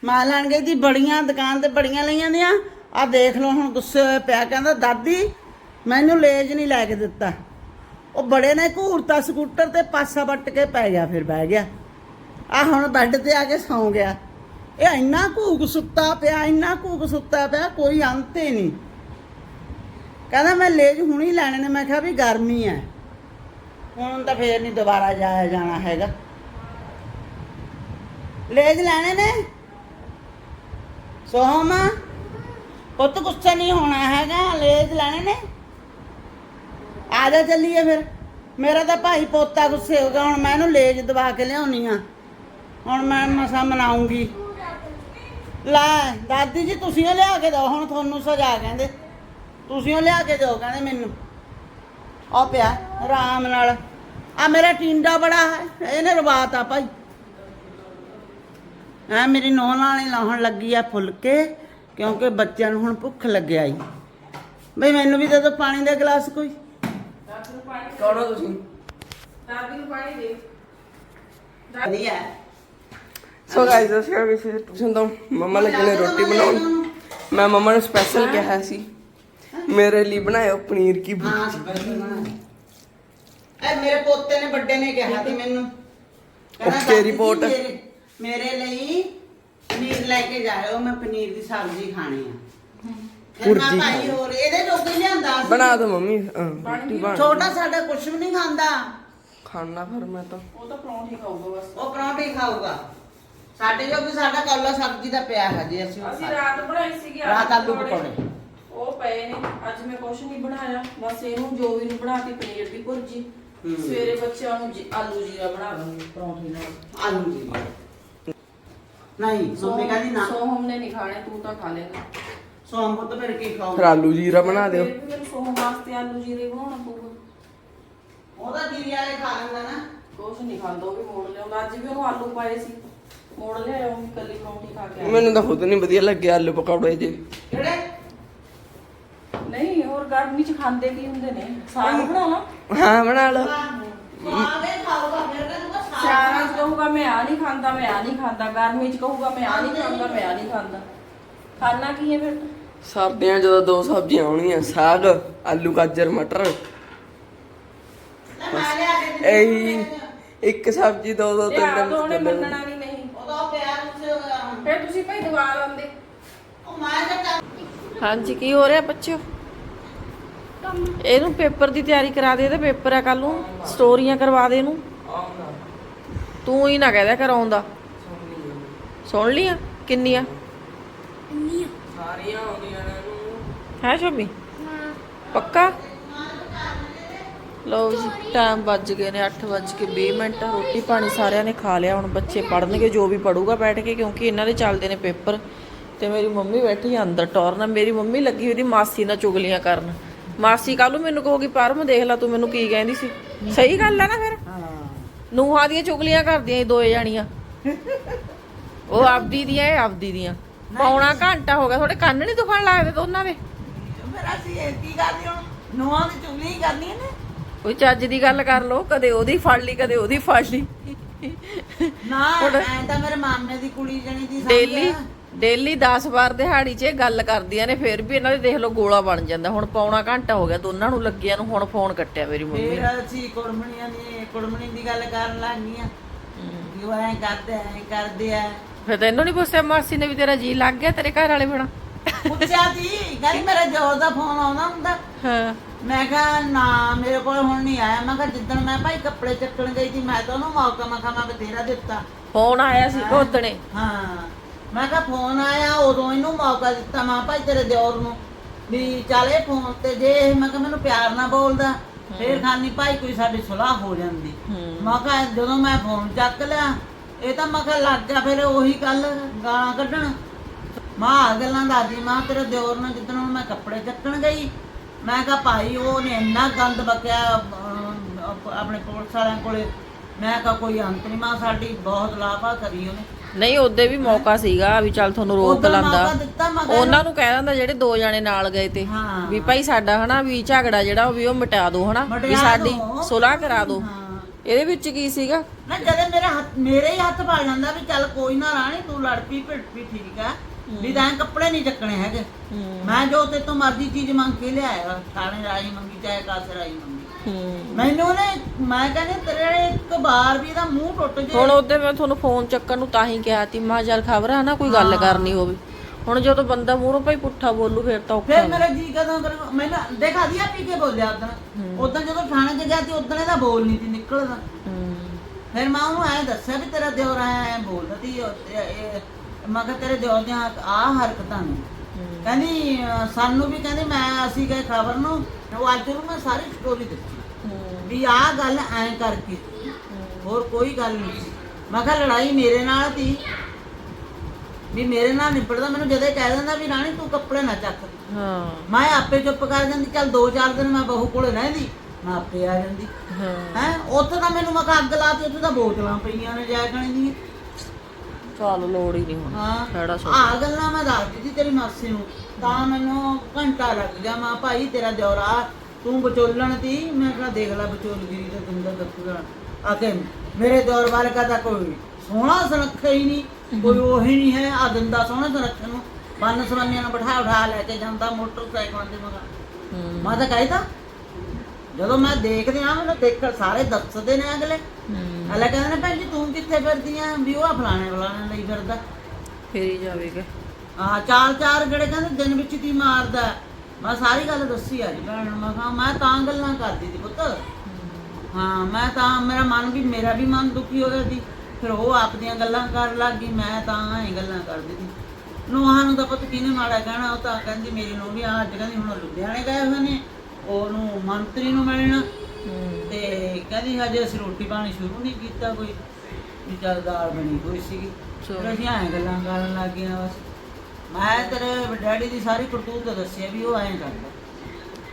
ਮਾਂ ਲੈਣ ਗਈ ਦੀ ਬੜੀਆਂ, ਦੁਕਾਨ ਤੇ ਬੜੀਆਂ ਲਈਆਂ ਦੀਆਂ। ਆ ਦੇਖ ਲਓ, ਹੁਣ ਗੁੱਸੇ ਹੋਏ ਪਿਆ, ਕਹਿੰਦਾ, ਦਾਦੀ, ਮੈਨੂੰ ਲੇਜ ਨਹੀਂ ਲੈ ਕੇ ਦਿੱਤਾ। ਉਹ ਬੜੇ ਨੇ ਘੂਰਤਾ ਸਕੂਟਰ ਤੇ ਪਾਸਾ ਵੱਟ ਕੇ ਪੈ ਗਿਆ, ਫਿਰ ਬਹਿ ਗਿਆ। ਆ ਹੁਣ ਬੈੱਡ ਤੇ ਆ ਕੇ ਸੌਂ ਗਿਆ। ਇਹ ਇੰਨਾ ਘੂਕ ਸੁੱਤਾ ਪਿਆ, ਇੰਨਾ ਘੂਕ ਸੁੱਤਾ ਪਿਆ, ਕੋਈ ਅੰਤ ਹੀ ਨਹੀਂ। ਕਹਿੰਦਾ ਮੈਂ ਲੇਜ ਹੁਣੀ ਲੈਣੇ ਨੇ, ਮੈਂ ਕਿਹਾ ਵੀ ਗਰਮੀ ਹੈ ਹੁਣ ਤਾਂ ਫੇਰ ਨਹੀਂ ਦੁਬਾਰਾ ਜਾਇਆ ਜਾਣਾ ਹੈਗਾ। ਲੇਜ ਲੈਣੇ ਨੇ? ਸੋਹਮਾ, ਪੁੱਤ ਗੁੱਸਾ ਨਹੀਂ ਹੋਣਾ ਹੈਗਾ, ਲੇਜ ਲੈਣੇ ਨੇ? ਆ ਜਾ ਚੱਲੀਏ ਫਿਰ। ਮੇਰਾ ਤਾਂ ਭਾਈ ਪੋਤਾ ਗੁੱਸੇ ਹੋ ਗਿਆ, ਹੁਣ ਮੈਂ ਇਹਨੂੰ ਲੇਜ ਦਵਾ ਕੇ ਲਿਆਉਣੀ ਆ। ਹੁਣ ਮੈਂ ਮਸਾ ਮਨਾਉਂਗੀ। ਲੈ, ਦਾਦੀ ਜੀ, ਤੁਸੀਂ ਉਹ ਲਿਆ ਕੇ ਦਿਓ, ਹੁਣ ਤੁਹਾਨੂੰ ਸਜਾ ਕਹਿੰਦੇ। ਤੁਸੀਂ ਉਹ ਲਿਆ ਕੇ ਦਿਓ ਕਹਿੰਦੇ ਮੈਨੂੰ। ਆ ਪਿਆ ਆਰਾਮ ਨਾਲ। ਆ ਮੇਰਾ ਟਿੰਡਾ ਬੜਾ ਹੈ ਇਹਨੇ ਰਵਾਤਾ ਭਾਈ। ਆ ਮੇਰੀ ਨੌਂ ਨਾਲ ਹੀ ਲਾਹਣ ਲੱਗੀ ਆ ਫੁਲਕੇ ਕਿਉਂਕਿ ਬੱਚਿਆਂ ਨੂੰ ਹੁਣ ਭੁੱਖ ਲੱਗਿਆ ਈ ਬਈ ਮੈਨੂੰ ਵੀ ਦੇ ਦਿਓ ਪਾਣੀ ਦਾ ਗਲਾਸ ਕੋਈ। ਦਾਦੀ ਨੂੰ ਪਾਣੀ ਕੌਣ ਹੋ ਤੁਸੀਂ। ਦਾਦੀ ਨੂੰ ਪਾਣੀ ਦੇ। ਵਧੀਆ ਸੋ ਗਾਇਸ ਅਸੀਂ ਗਏ ਸੀ ਟਿਊਸ਼ਨ ਤੋਂ ਮੰਮਾ ਲੱਗੇ ਨੇ ਰੋਟੀ ਬਣਾਉਣ। ਮੈਂ ਮੰਮਾ ਨੂੰ ਸਪੈਸ਼ਲ ਕਿਹਾ ਸੀ। ਮੇਰੇ ਲਈ ਬਣਾਇਓ ਪਨੀਰ ਕੀ ਭੁਰਜੀ ਹਾਂ ਸਪੈਸ਼ਲ ਬਣਾ ਐ ਮੇਰੇ ਪੋਤੇ ਨੇ ਵੱਡੇ ਨੇ ਕਿਹਾ ਸੀ ਮੈਨੂੰ। ਕਹਿੰਦਾ, Okay, ਦਾਦੀ ਜੀ, report. ਮੇਰੇ- ਮੇਰੇ ਲਈ ਪਨੀਰ ਲੈ ਕੇ ਜਾਇਓ ਮੈਂ ਪਨੀਰ ਦੀ ਸਬਜ਼ੀ ਖਾਣੀ ਆ। ਫਿਰ ਮੈਂ ਭੁਰਜੀ ਭਾਈ ਹੋਰ ਇਹਦੇ ਜੋਗੇ ਲਿਆਂਦਾ ਸੀ। ਬਣਾ ਦੋ ਮੰਮੀ ਅਹ, ਰੋਟੀ ਬਣ ਛੋਟਾ ਸਾਡਾ ਕੁਝ ਵੀ ਨਹੀਂ ਖਾਂਦਾ। ਖਾਣਾ ਫਿਰ ਮੈਂ ਤਾਂ। ਉਹ ਤਾਂ ਪਰੌਂਠੀ ਖਾਊਗਾ ਬਸ। ਉਹ ਪਰੌਂਠੇ ਹੀ ਖਾਊਗਾ। ਸਾਡੇ ਜੋਗੀ ਸਾਡਾ ਕੌਲਾ ਸਬਜ਼ੀ ਦਾ ਪਿਆ ਹੈ ਜੀ ਅਸੀਂ ਉਹ ਅਸੀਂ ਖਾ- ਰਾਤ ਬਣਾਈ ਸੀਗੀ ਰਾਤ ਆਲੂ ਪਕੌੜੇ। ਉਹ ਪਏ ਨੇ ਅੱਜ ਮੈਂ ਕੁਛ ਨਹੀਂ ਬਣਾਇਆ ਬਸ ਇਹਨੂੰ ਜੋ ਵੀ ਨੂੰ ਬਣਾਤੀ ਪਨੀਰ ਦੀ ਭੁਰਜੀ ਹੂੰ। ਸਵੇਰੇ ਬੱਚਿਆਂ ਨੂੰ ਜੀ- ਆਲੂ ਜੀਰਾ ਬਣਾ ਦਾਂਗੇ ਪਰੌਂਠੀ ਨਾਲ। ਆਲੂ ਜੀ ਨਹੀਂ ਮੰਮੀ ਕਹਿੰਦੀ ਨਾ। ਸੋਹਮ ਨੇ ਨਹੀਂ ਖਾਣੇ ਤੂੰ ਤਾਂ ਖਾ ਲੇਗਾ। ਸੋਮ ਪੁੱਤ ਫਿਰ ਕੀ ਫਿਰ ਖਾਊਗਾ ਆਲੂ ਜੀਰਾ ਬਣਾ ਦਿਓ। ਫਿਰ ਵੀ ਮੈਨੂੰ ਸੋਹਮ ਵਾਸਤੇ ਆਲੂ ਜੀਰੇ ਬਣਾਉਣਾ ਪਊਗਾ। ਉਹਦਾ ਜੀਰੀ ਵਾਲੇ ਖਾ ਲੈਂਦਾ ਨਾ। ਕੁਛ ਨਹੀਂ ਖਾਂਦਾ ਉਹ ਵੀ ਮੋੜ ਲਿਆਉਂਦਾ। ਅੱਜ ਵੀ ਉਹਨੂੰ ਆਲੂ ਪਾਏ ਸੀ। ਮੋੜ ਲਿਆਇਆ ਉਹ ਕੱਲੀ ਪਰੌਂਠੀ ਖਾ ਕੇ ਆਇਆ। ਮੈਨੂੰ ਤਾਂ ਖੁਦ ਨਹੀਂ ਵਧੀਆ ਲੱਗੇ ਆਲੂ ਪਕੌੜੇ ਜੇ। ਗਰਮੀ ਚ ਖਾਂਦੇ ਕੀ ਹੁੰਦੇ ਨੇ। ਸਾਗ ਬਣਾ ਲਾ। ਹਾਂ ਬਣਾ ਲਓ ਖਾਵੇ ਖਾਊਗਾ ਫਿਰ ਕਹਿੰਦਾ ਸਾਗ ਸਿਆਲਾਂ ਚ ਕਹੂਗਾ ਮੈਂ ਆ ਨਹੀਂ ਖਾਂਦਾ ਮੈਂ ਆ ਨਹੀਂ ਖਾਂਦਾ। ਗਰਮੀ ਚ ਕਹੂਗਾ ਮੈਂ ਆ ਨਹੀਂ ਖਾਂਦਾ ਮੈਂ ਆ ਨਹੀਂ ਖਾਂਦਾ। ਖਾਣਾ ਕੀ ਹੈ ਫਿਰ? ਸਰਦੀਆਂ 'ਚ ਜਦੋਂ ਦੋ ਸਬਜ਼ੀਆਂ ਆਉਣੀਆਂ ਸਾਗ ਆਲੂ ਗਾਜਰ ਮਟਰ। ਲੈ ਮੈਂ ਲਿਆ ਕੇ ਦਿੱਤੀ ਇਹੀ ਇੱਕ ਸਬਜ਼ੀ ਦੋ ਦੋ ਤਿੰਨ ਲਿਆ ਦੋ ਉਹਨੇ ਤਿੰਨ। ਮੰਨਣਾ ਨਹੀਂ ਨਹੀਂ। ਉਹਦਾ ਪਿਆਰ ਉੱਥੇ ਹੋਇਆ ਹੁਣ। ਫਿਰ ਤੁਸੀਂ ਭਾਈ ਦਵਾ ਲਾਂਦੇ ਉਹ ਮੈਂ ਤਾਂ ਹਾਂਜੀ ਕੀ ਹੋ ਰਿਹਾ ਬੱਚਿਓ? ਇਹਨੂੰ ਪੇਪਰ ਦੀ ਤਿਆਰੀ ਕਰਾ ਦੇ ਤੇ ਪੇਪਰ ਆ ਕੱਲ ਨੂੰ ਸਟੋਰੀਆਂ ਕਰਵਾ ਦੇ ਇਹਨੂੰ। ਤੂੰ ਹੀ ਨਾ ਕਹਿਦਾ ਕਰਾਉਂਦਾ ਸੁਣ ਲੀਆਂ ਕਿੰਨੀਆਂ? ਸਾਰੀਆਂ ਆਉਂਦੀਆਂ ਨੇ ਇਹਨੂੰ। ਹੈ ਸ਼ੋਮੀ ਹਾਂ ਪੱਕਾ? ਲਓ ਜੀ ਟਾਈਮ ਵੱਜ ਗਏ ਨੇ 8 ਵੱਜ ਕੇ 20 ਮਿੰਟ। ਰੋਟੀ ਪਾਣੀ ਸਾਰਿਆਂ ਨੇ ਖਾ ਲਿਆ ਹੁਣ ਬੱਚੇ ਪੜਨਗੇ ਜੋ ਵੀ ਪੜੂਗਾ ਬੈਠ ਕੇ ਕਿਉਂਕਿ ਇਹਨਾਂ ਦੇ ਚੱਲਦੇ ਨੇ ਪੇਪਰ। ਤੇ ਮੇਰੀ ਮੰਮੀ ਬੈਠੀ ਆ ਅੰਦਰ ਟੌਰਨ ਮੇਰੀ ਮੰਮੀ ਲੱਗੀ ਹੋਈ ਦੀ ਮਾਸੀ ਨਾਲ ਚੁਗਲੀਆਂ ਕਰਨ। ਮਾਸੀ ਕੱਲ ਨੂੰ ਮੈਨੂੰ ਕਹੂਗੀ ਪਰਮ ਦੇਖ ਲੈ ਤੂੰ ਮੈਨੂੰ ਕੀ ਕਹਿੰਦੀ ਸੀ। ਸਹੀ ਗੱਲ ਆ ਨਾ ਫਿਰ? ਹਾਂ। ਨੂੰਹਾਂ ਦੀਆਂ ਚੁਗਲੀਆਂ ਕਰਦੀਆਂ ਇਹ ਦੋਏ ਜਾਣੀਆਂ। ਉਹ ਆਪਦੀ ਦੀਆਂ ਇਹ ਆਪਦੀ ਦੀਆਂ। ਪੌਣਾ ਘੰਟਾ ਹੋ ਗਿਆ ਤੁਹਾਡੇ ਕੰਨ ਨਹੀਂ ਦੁਖਣ ਲੱਗਦੇ ਦੋਨਾਂ ਦੇ? ਫਿਰ ਅਸੀਂ ਇਹ ਕੀ ਕਰਦੇ ਹੁਣ? ਨੂੰਹਾਂ ਦੀ ਚੁਗਲੀ ਹੀ ਕਰਨੀ ਨੇ? ਕੋਈ ਚੱਜ ਦੀ ਗੱਲ ਕਰ ਲੋ ਕਦੇ ਉਹਦੀ ਫੜ ਲਈ ਕਦੇ ਉਹਦੀ ਫੜ ਲਈ। ਨਾ ਐ ਤਾਂ ਮੇਰੇ ਮਾਮੇ ਦੀ ਕੁੜੀ ਜਣੀ ਦੀ ਡੇਲੀ ਆ। ਡੇਲੀ 10 ਵਾਰ ਦਿਹਾੜੀ 'ਚ ਇਹ ਗੱਲ ਕਰਦੀਆਂ ਨੇ ਫਿਰ ਵੀ ਇਹਨਾਂ ਦੇ ਦੇਖ ਲਓ ਗੋਲਾ ਬਣ ਜਾਂਦਾ। ਹੁਣ ਪੌਣਾ ਘੰਟਾ ਹੋ ਗਿਆ ਦੋਨਾਂ ਨੂੰ ਲੱਗਿਆ ਨੂੰ ਹੁਣ ਫੋਨ ਕੱਟਿਆ ਮੇਰੀ ਮੰਮੀ ਨੇ। ਫਿਰ ਅਸੀਂ ਕੁੜਮਣੀਆਂ ਦੀ ਕੁੜਮਣੀ ਦੀ ਗੱਲ ਕਰਨ ਲੱਗ ਗਈਆਂ। ਕਿ ਉਹ ਐ ਕਰਦੇ ਐ ਕਰਦੇ ਆ ਫਿਰ ਤੈਨੂੰ ਨਹੀਂ ਪੁੱਛਿਆ ਮਾਸੀ ਨੇ ਵੀ ਤੇਰਾ ਜੀ ਲੱਗ ਗਿਆ ਤੇਰੇ ਘਰ ਵਾਲੇ ਬਣਾ ਪੁੱਛਿਆ ਸੀ ਕਹਿੰਦੀ ਮੇਰਾ ਜੋਰ ਦਾ ਫੋਨ ਆਉਂਦਾ ਹੁੰਦਾ। ਹਾਂ। ਮੈਂ ਕਿਹਾ ਨਾ ਮੇਰੇ ਕੋਲ ਹੁਣ ਨਹੀਂ ਆਇਆ। ਮੈਂ ਕਿਹਾ ਜਿੱਦਣ ਮੈਂ ਭਾਈ ਕੱਪੜੇ ਚੱਕਣ ਗਈ ਸੀ ਮੈਂ ਤਾਂ ਉਹਨੂੰ ਮੌਕਾ ਮੈਂ ਕਿਹਾ ਮੈਂ ਬਥੇਰਾ ਦਿੱਤਾ। ਫੋਨ ਆਇਆ ਸੀ ਕੋਤਣੇ ਹਾਂ। ਮੈਂ ਕਿਹਾ ਫੋਨ ਆਇਆ ਉਦੋਂ ਇਹਨੂੰ ਮੌਕਾ ਦਿੱਤਾ ਮੈਂ ਭਾਈ ਤੇਰੇ ਦਿਓਰ ਨੂੰ ਵੀ ਚੱਲ ਇਹ ਫੋਨ ਤੇ ਜੇ ਇਹ ਮੈਂ ਕਿਹਾ ਮੈਨੂੰ ਪਿਆਰ ਨਾਲ ਬੋਲਦਾ ਫੇਰ ਖਾਨੀ ਭਾਈ ਕੋਈ ਸਾਡੀ ਸੁਲਾਹ ਹੋ ਜਾਂਦੀ ਮੈਂ ਕਿਹਾ ਜਦੋਂ ਮੈਂ ਫੋਨ ਚੱਕ ਲਿਆ ਇਹ ਤਾਂ ਮੈਂ ਕਿਹਾ ਲੱਗ ਗਿਆ ਫਿਰ ਉਹੀ ਗੱਲ ਗਾਲਾਂ ਕੱਢਣ ਮਾਂ ਆਹ ਗੱਲਾਂ ਦੱਸਦੀ ਮਾਂ ਤੇਰੇ ਦਿਓਰ ਨੇ ਜਿੱਦਣ ਹੁਣ ਮੈਂ ਕੱਪੜੇ ਚੱਕਣ ਗਈ ਮੈਂ ਕਿਹਾ ਭਾਈ ਉਹਨੇ ਇੰਨਾ ਗੰਦ ਬਕਿਆ ਆਪਣੇ ਪੁਲਿਸ ਵਾਲਿਆਂ ਕੋਲੇ ਮੈਂ ਕਿਹਾ ਕੋਈ ਅੰਤ ਨਹੀਂ ਮਾਂ ਸਾਡੀ ਬਹੁਤ ਲਾਭਾ ਕਰੀ ਉਹਨੇ ਨਹੀਂ ਉਹਦੇ ਵੀ ਮੌਕਾ ਸੀਗਾ ਵੀ ਚੱਲ ਤੁਹਾਨੂੰ ਰੋਕ ਉੱਦਾਂ ਲਾਂਦਾ। ਮੌਕਾ ਦਿੱਤਾ ਮਗਰ। ਉਹਨਾਂ ਨੂੰ ਕਹਿ ਦਿੰਦਾ ਜਿਹੜੇ ਦੋ ਜਾਣੇ ਨਾਲ ਗਏ ਤੇ ਹਾਂ। ਵੀ ਭਾਈ ਸਾਡਾ ਹਨਾ ਵੀ ਝਗੜਾ ਜਿਹੜਾ ਉਹ ਵੀ ਉਹ ਮਿਟਾ ਦਿਓ ਹਨਾ ਵੀ ਸਾਡੀ ਦਿਓ। ਸੁਲਾਹ ਕਰਾ ਦਿਓ ਹਾਂ। ਇਹਦੇ ਵਿੱਚ ਕੀ ਸੀਗਾ? ਨਾ ਜਦੇ ਮੇਰੇ ਹੱਥ ਮੇਰੇ ਹੀ ਹੱਥ ਪਾ ਜਾਂਦਾ ਵੀ ਚੱਲ ਕੋਈ ਨਾ ਰਾਣੀ ਤੂੰ ਲੜ ਪਈ ਭਿੜ ਪਈ ਠੀਕ ਆ। ਵੀ ਤਾਂ ਕੱਪੜੇ ਨਹੀਂ ਚੱਕਣੇ ਹੈਗੇ। ਮੈਂ ਜੋ ਤੇ ਤੋਂ ਮਰਜ਼ੀ ਚੀਜ਼ ਮੰਗ ਕੇ ਲਿਆਇਆ ਥਾਣੇ ਰਾਈ ਮੰਗੀ ਚਾਹੇ ਕਾਸੇ ਰਾਈ ਮੰਗੀ। ਹੂੰ। ਮੈਨੂੰ ਨੇ ਮੈਂ ਕਹਿੰਦੀ ਤੇਰੇ ਇੱਕ ਵਾਰ ਵੀ ਇਹਦਾ ਮੂੰਹ ਟੁੱਟ ਜੇ। ਹੁਣ ਉਹਦੇ ਮੈਂ ਤੁਹਾਨੂੰ ਫੋਨ ਚੱਕਣ ਨੂੰ ਤਾਂ ਹੀ ਕਿਹਾ ਸੀ ਮਾਂ ਚੱਲ ਖਬਰ ਆ ਨਾ ਕੋਈ ਗੱਲ ਕਰਨੀ ਹੋਵੇ। ਹੁਣ ਜਦੋਂ ਬੰਦਾ ਮੂਹਰੋਂ ਭਾਈ ਪੁੱਠਾ ਬੋਲੂ ਫਿਰ ਤਾਂ ਔਖਾ ਫਿਰ ਮੇਰਾ ਜੀ ਕਦੋਂ ਕਰੂਗਾ ਮੈਨੂੰ ਦੇਖਾ ਦਿਆ ਪੀ ਕੇ ਬੋਲਿਆ ਉਦੋਂ ਉਦੋਂ ਜਦੋਂ ਥਾਣੇ 'ਚ ਗਿਆ ਤੇ ਉਦੋਂ ਇਹਦਾ ਬੋਲ ਨਹੀਂ ਸੀ ਨਿਕਲਦਾ। ਫਿਰ ਮੈਂ ਉਹਨੂੰ ਐ ਦੱਸਿਆ ਵੀ ਤੇਰਾ ਦਿਓਰ ਆਇਆ ਐ ਬੋਲਦਾ ਤੀ ਮੈਂ ਕਿਹਾ ਤੇਰੇ ਦਿਓਰ ਦੀਆਂ ਆ ਹਰਕਤਾਂ ਨੇ। ਕਹਿੰਦੀ ਸਾਨੂੰ ਵੀ ਕਹਿੰਦੀ ਮੈਂ ਅਸੀਂ ਗਏ ਖਬਰ ਨੂੰ ਉਹ ਅੱਜ ਨੂੰ ਮੈਂ ਸਾਰੀ ਸਟੋਰੀ ਦੱਸੀ ਵੀ ਆਹ ਗੱਲ ਐ ਕਰਕੇ। ਹੋਰ ਕੋਈ ਗੱਲ ਨਹੀਂ ਸੀ। ਮੈਂ ਕਿਹਾ ਲੜਾਈ ਮੇਰੇ ਨਾਲ ਸੀ। ਵੀ ਮੇਰੇ ਨਾਲ ਨਿਬੜਦਾ ਮੈਨੂੰ ਜਦੇ ਕਹਿ ਦਿੰਦਾ ਵੀ ਰਾਣੀ ਤੂੰ ਕੱਪੜੇ ਨਾ ਚੱਕ। ਹਾਂ। ਮੈਂ ਆਪੇ ਚੁੱਪ ਕਰ ਜਾਂਦੀ ਚੱਲ 2-4 ਦਿਨ ਮੈਂ ਬਹੂ ਕੋਲੇ ਰਹਿੰਦੀ ਮੈਂ ਆਪੇ ਆ ਜਾਂਦੀ। ਹਾਂ। ਹੈ ਉੱਥੇ ਤਾਂ ਮੈਨੂੰ ਮੈਂ ਕਿਹਾ ਅੱਗ ਲਾਤੀ ਉੱਥੇ ਤਾਂ ਬੋਤਲਾਂ ਪਈਆਂ ਨੇ ਜਾ ਕਣੀ ਦੀਆਂ। ਚੱਲ ਲੋੜ ਹੀ ਨਹੀਂ ਹੁਣ। ਹਾਂ ਖੜਾ ਸੋ। ਆ ਗੱਲਾਂ ਮੈਂ ਦੱਸਦੀ ਸੀ ਤੇਰੀ ਮਾਸੀ ਨੂੰ। ਤਾਂ ਮੈਨੂੰ ਘੰਟਾ ਲੱਗ ਗਿਆ ਮੈਂ ਭਾਈ ਤੇਰਾ ਦਿਉਰਾ ਤੂੰ ਵਿਚੋਲਣ ਤੀ ਮੈਂ ਕਿਹਾ ਦੇਖ ਲੈ ਵਿਚੋਲਗਿਰੀ ਤੇ ਤੂੰ ਦਾ ਦੱਸੂਗਾ। ਆ ਕੇ ਮੇਰੇ ਦੌਰ ਬਾਰੇ ਕਹਤਾ ਕੋਈ ਸੋਹਣਾ ਸੁਨੱਖਾ ਹੀ ਨਹੀਂ ਕੋਈ ਉਹੀ ਨਹੀਂ ਹੈ ਆ ਦਿੰਦਾ ਸੋਹਣਾ ਸੁਨੱਖੇ ਨੂੰ। ਬੰਨ ਸਵੰਨਿਆਂ ਨੂੰ ਬਿਠਾ ਉਠਾ ਲੈ ਕੇ ਜਾਂਦਾ ਮੋਟਰਸਾਈਕਲ ਦੇ ਮਗਾ ਹੂੰ। ਮੈਂ ਤਾਂ ਕਹਿਤਾ ਜਦੋਂ ਮੈਂ ਦੇਖਦੇ ਆ ਮੈਨੂੰ ਦੇਖ ਸਾਰੇ ਦੱਸਦੇ ਨੇ ਅਗਲੇ। ਹੂੰ। ਅਗਲੇ ਕਹਿੰਦੇ ਨੇ ਭੈਣ ਜੀ ਤੂੰ ਕਿੱਥੇ ਫਿਰਦੀ ਆ ਵੀ ਉਹ ਫਲਾਣੇ ਫਲਾਣੇ ਲਈ ਫਿਰਦਾ। ਫੇਰ ਹੀ ਜਾਵੇਗਾ। ਆ ਚਾਰ ਚਾਰ ਜਿਹੜੇ ਕਹਿੰਦੇ ਦਿਨ ਵਿੱਚ ਕੀ ਮਾਰਦਾ। ਮੈਂ ਸਾਰੀ ਗੱਲ ਦੱਸੀ ਅੱਜ ਭੈਣ ਨੂੰ ਮੈਂ ਕਿਹਾ ਮੈਂ ਤਾਂ ਗੱਲਾਂ ਕਰਦੀ ਸੀ ਪੁੱਤ। ਹਾਂ ਮੈਂ ਤਾਂ ਮੇਰਾ ਮਨ ਵੀ ਮੇਰਾ ਵੀ ਮਨ ਦੁਖੀ ਹੋ ਗਿਆ ਸੀ। ਫਿਰ ਉਹ ਆਪਦੀਆਂ ਗੱਲਾਂ ਕਰਨ ਲੱਗ ਗਈ ਮੈਂ ਤਾਂ ਐਂ ਗੱਲਾਂ ਕਰਦੀ ਸੀ। ਨੂੰਹਾਂ ਨੂੰ ਤਾਂ ਪੁੱਤ ਕਿਹਨੇ ਮਾੜਾ ਕਹਿਣਾ ਉਹ ਤਾਂ ਕਹਿੰਦੀ ਮੇਰੀ ਨੂੰ ਵੀ ਅੱਜ ਕਹਿੰਦੀ ਹੁਣ ਲੁਧਿਆਣੇ ਗਏ ਹੋਏ ਨੇ ਉਹਨੂੰ ਮੰਤਰੀ ਨੂੰ ਮਿਲਣਾ। ਤੇ ਕਹਿੰਦੀ ਹਜੇ ਅਸੀਂ ਰੋਟੀ ਪਾਣੀ ਸ਼ੁਰੂ ਨਹੀਂ ਕੀਤਾ ਕੋਈ ਵੀ ਚੱਲ ਦਾਲ ਬਣੀ ਹੋਈ ਸੀਗੀ। ਫਿਰ ਅਸੀਂ ਐਂ ਗੱਲਾਂ ਕਰਨ ਲੱਗ ਗਏ ਬਸ। ਮੈਂ ਤੇਰੇ ਡੈਡੀ ਦੀ ਸਾਰੀ ਕਰਤੂਤ ਦੱਸਿਆ ਵੀ ਉਹ ਐਂ ਕਰਦਾ।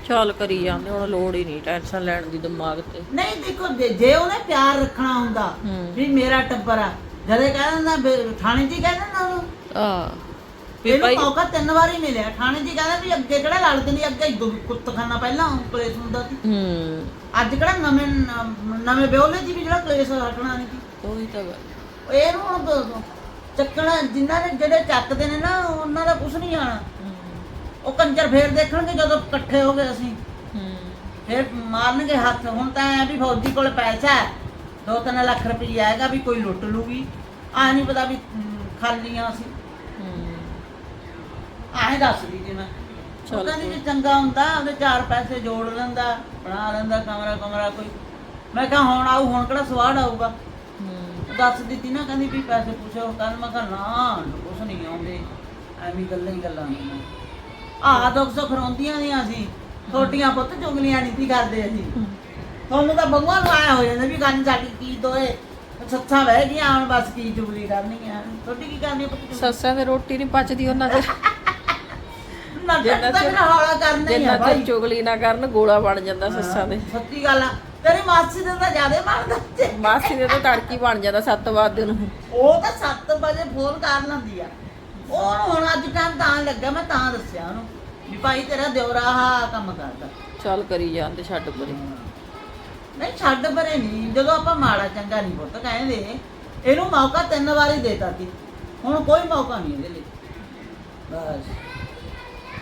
ਚੱਲ ਕਰੀ ਜਾਂਦੇ ਹੁਣ ਲੋੜ ਹੀ ਨਹੀਂ ਟੈਨਸ਼ਨ ਲੈਣ ਦੀ ਦਿਮਾਗ ਤੇ। ਨਹੀਂ ਦੇਖੋ ਜੇ- ਜੇ ਉਹਨੇ ਪਿਆਰ ਰੱਖਣਾ ਹੁੰਦਾ ਹੂੰ। ਵੀ ਮੇਰਾ ਟੱਬਰ ਆ ਜਦੇ ਕਹਿ ਦਿੰਦਾ ਵੀ ਥਾਣੇ 'ਚ ਹੀ ਕਹਿ ਦਿੰਦਾ ਉਹਨੂੰ। ਆ ਵੀ ਇਹਨੂੰ ਭਾਈ ਮੌਕਾ ਤਿੰਨ ਵਾਰੀ ਮਿਲਿਆ। ਥਾਣੇ 'ਚ ਹੀ ਕਹਿੰਦਾ ਵੀ ਅੱਗੇ ਕਿਹੜਾ ਲੜਦੇ ਨਹੀਂ ਅੱਗੇ ਦੋ ਕੁੱਤਖਾਨਾ ਪਹਿਲਾਂ ਕਲੇਸ਼ ਹੁੰਦਾ ਸੀ। ਹੂੰ। ਅੱਜ ਕਿਹੜਾ ਨਵੇਂ ਨ- ਨਵੇਂ ਵਿਹੋਲੇ ਜੀ ਵੀ ਜਿਹੜਾ ਕਲੇਸ਼ ਹਟਣਾ ਨਹੀਂ ਸੀ। ਉਹੀ ਤਾਂ ਗੱਲ। ਇਹਨੂੰ ਹੁਣ ਦ- ਦ- ਚੱਕਣਾ ਜਿਨ੍ਹਾਂ ਨੇ ਜਿਹੜੇ ਚੱਕਦੇ ਨੇ ਨਾ ਉਹਨਾਂ ਦਾ ਕੁਝ ਨਹੀਂ ਆਣਾ। ਉਹ ਕੰਜਰ ਫੇਰ ਦੇਖਣਗੇ ਜਦੋਂ ਇਕੱਠੇ ਹੋ ਗਏ ਅਸੀਂ। ਫੇਰ ਮਾਰਨਗੇ ਹੱਥ। ਹੁਣ ਤਾਂ ਐ ਵੀ ਫੌਜੀ ਕੋਲ ਪੈਸਾ ਹੈ। 2-3 ਲੱਖ ਰੁਪਈਆ ਆਏਗਾ ਵੀ ਕੋਈ ਲੁੱਟ ਲੂਗੀ। ਆ ਨਹੀਂ ਪਤਾ ਵੀ ਖਾਲੀਆਂ ਸੀ ਹੂੰ ਐਂ ਦੱਸਦੀ ਜੀ ਮੈਂ। ਚੱਲ ਕਹਿੰਦੀ ਜੇ ਚੰਗਾ ਹੁੰਦਾ ਉਹਦੇ ਚਾਰ ਪੈਸੇ ਜੋੜ ਲੈਂਦਾ ਬਣਾ ਲੈਂਦਾ ਕਮਰਾ ਕਮਰਾ ਕੋਈ। ਮੈਂ ਕਿਹਾ ਹੁਣ ਆਊ ਹੁਣ ਕਿਹੜਾ ਸਵਾੜ ਆਊਗਾ? ਹੂੰ ਦੱਸ ਦਿੱਤੀ ਨਾ ਕਹਿੰਦੀ ਵੀ ਪੈਸੇ ਪੁੱਛੋ ਕੱਲ ਮੈਂ ਕਿਹਾ ਨਾ ਕੁਛ ਨਹੀਂ ਆਉਂਦੇ। ਐਵੇਂ ਗੱਲਾਂ ਹੀ ਗੱਲਾਂ ਨੇ ਆਹ ਦੁੱਖ ਸੁੱਖ ਰੋਂਦੀਆਂ ਦੀਆਂ ਸੀ ਛੋਟੀਆਂ ਪੁੱਤ ਚੁਗਲੀਆਂ ਨਹੀਂ ਸੀ ਕਰਦੇ ਅਸੀਂ। ਤੁਹਾਨੂੰ ਤਾਂ ਬੰਗਵਾ ਨੂੰ ਆਇਆ ਹੋ ਜਾਂਦਾ ਵੀ ਗੱਲ ਸਾਡੀ ਕੀ ਦੋਏ। ਸੱਥਾਂ ਬਹਿ ਗਈਆਂ ਹੁਣ ਬਸ ਕੀ ਚੁਗਲੀ ਕਰਨੀ ਆ ਛੋਟੀ ਕੀ ਕਰਨੀ ਆ ਪੁੱਤ? ਸੱਸਾਂ ਦੇ ਰੋਟੀ ਨਹੀਂ ਪਚਦੀ ਉਹਨਾਂ ਦੇ ਨਾ ਜਿੰਨਾ ਤਾਂ ਚਿਰ- ਫਿਰ ਹੌਲਾ ਕਰਨਾ ਹੀ ਆ ਜਿੰਨਾ ਭਾਈ। ਚਿਰ ਚੁਗਲੀ ਨਾ ਕਰਨ ਗੋਲਾ ਬਣ ਜਾਂਦਾ ਸੱਸਾਂ ਦੇ। ਸੱਚੀ ਗੱਲ ਆ। ਤੇਰੀ ਮਾਸੀ ਦੇ ਤਾਂ ਜ਼ਿਆਦਾ ਬਣਦਾ ਤੇ ਮਾਸੀ ਦੇ ਤਾਂ ਤੜਕੀ ਬਣ ਜਾਂਦਾ 7 ਵਜੇ ਨੂੰ। ਉਹ ਤਾਂ 7 ਵਜੇ ਫੋਨ ਕਰ ਲੈਂਦੀ ਆ। ਉਹਨੂੰ ਹੁਣ ਅੱਜ ਟਾਈਮ ਤਾਂ ਲੱਗਾ ਮੈਂ ਤਾਂ ਦੱਸਿਆ ਉਹਨੂੰ ਵੀ ਭਾਈ ਤੇਰਾ ਦਿਓਰਾ ਆਹ ਕੰਮ ਕਰਦਾ। ਚੱਲ ਕਰੀ ਜਾਂਦੇ ਛੱਡ ਪਰੇ। ਨਹੀਂ ਛੱਡ ਪਰੇ ਨਹੀਂ। ਜਦੋਂ ਆਪਾਂ ਮਾੜਾ ਚੰਗਾ ਨਹੀਂ ਪੁੱਤ ਕਹਿੰਦੇ ਇਹਨੂੰ ਮੌਕਾ ਤਿੰਨ ਵਾਰੀ ਦੇਤਾ ਸੀ। ਹੁਣ ਕੋਈ ਮੌਕਾ ਨਹੀਂ ਇਹਦੇ ਲਈ। ਬਸ।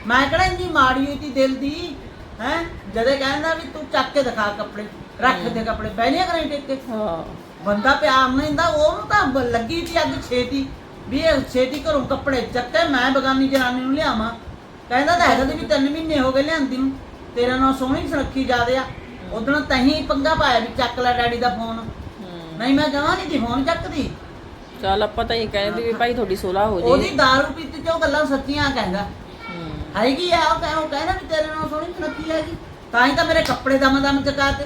ਮੈਂ ਕਿਹੜਾ ਇੰਨੀ ਮਾੜੀ ਹੋਈ ਤੀ ਦਿਲ ਦੀ ਹੈ? ਜਦੇ ਕਹਿੰਦਾ ਵੀ ਤੂੰ ਚੱਕ ਕੇ ਦਿਖਾ ਕੱਪੜੇ। ਰੱਖ ਦੇ ਕੱਪੜੇ ਪਹਿਲੀਆਂ ਕਰਾਂ ਟੇਕ ਹਾਂ। ਬੰਦਾ ਪਿਆਰ ਨਹੀਂ ਹੁੰਦਾ ਉਹਨੂੰ ਤਾਂ ਬ- ਲੱਗੀ ਸੀ ਅੱਗ ਛੇਤੀ ਵੀ ਇਹ ਛੇਤੀ ਘਰੋਂ ਕੱਪੜੇ ਚੱਕੇ ਮੈਂ ਬਗਾਨੀ ਜਨਾਨੀ ਨੂੰ ਲਿਆਵਾਂ। ਕਹਿੰਦਾ ਤਾਂ ਹੈਗਾ ਤੇ ਵੀ ਤਿੰਨ ਮਹੀਨੇ ਹੋ ਗਏ ਲਿਆਂਦੀ ਨੂੰ ਤੇਰਾ ਨਾਲ ਸੋਹਣੀ ਸੁਰੱਖੀ ਜਾਦੇ ਆ। ਉਦੋਂ ਤਹੀਂ ਪੰਗਾ ਪਾਇਆ ਵੀ ਚੱਕ ਲੈ ਡੈਡੀ ਦਾ ਫੋਨ। ਨਹੀਂ ਮੈਂ ਜਮਾਂ ਨਹੀਂ ਦੀ ਫੋਨ ਚੱਕਦੀ। ਚੱਲ ਆਪਾਂ ਤਾਂ ਇਹ ਕਹਿੰਦੇ ਵੀ ਭਾਈ ਤੁਹਾਡੀ ਸੁਲਾਹ ਹੋ ਉਹਦੀ ਜੇ ਦਾਰੂ ਪੀਤੀ ਤੇ ਉਹ ਗੱਲਾਂ ਸੱਚੀਆਂ ਕਹਿੰਦਾ। ਹੈਗੀ ਆ ਉਹ ਕਹਿ- ਉਹ ਕਹਿੰਦਾ ਵੀ ਤੇਰੇ ਨਾਲ ਸੋਹਣੀ ਸੁਰੱਖੀ ਹੈਗੀ। ਤਾਂ ਹੀ ਤਾਂ ਮੇਰੇ ਕੱਪੜੇ ਦਮ ਦਮ ਚਕਾਤੇ